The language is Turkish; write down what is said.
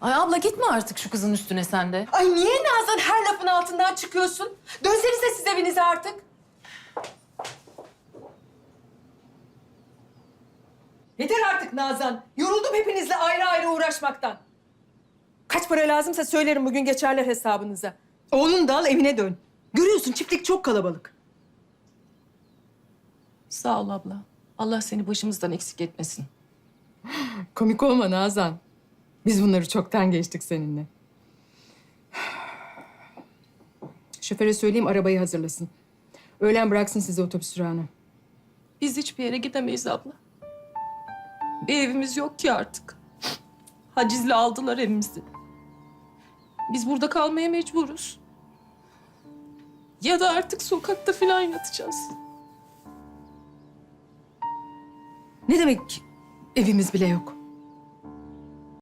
Ay abla gitme artık şu kızın üstüne sen de. Ay niye Nazan her lafın altından çıkıyorsun? Dönsenize siz evinize artık. Yeter artık Nazan. Yoruldum hepinizle ayrı ayrı uğraşmaktan. Kaç para lazımsa söylerim bugün geçerler hesabınıza. Oğlunu da al evine dön. Görüyorsun çiftlik çok kalabalık. Sağ ol abla. Allah seni başımızdan eksik etmesin. Komik olma Nazan. Biz bunları çoktan geçtik seninle. Şoföre söyleyeyim arabayı hazırlasın. Öğlen bıraksın sizi otobüs durağına. Biz hiçbir yere gidemeyiz abla. Bir evimiz yok ki artık. Hacizle aldılar evimizi. Biz burada kalmaya mecburuz. Ya da artık sokakta falan yatacağız. Ne demek evimiz bile yok?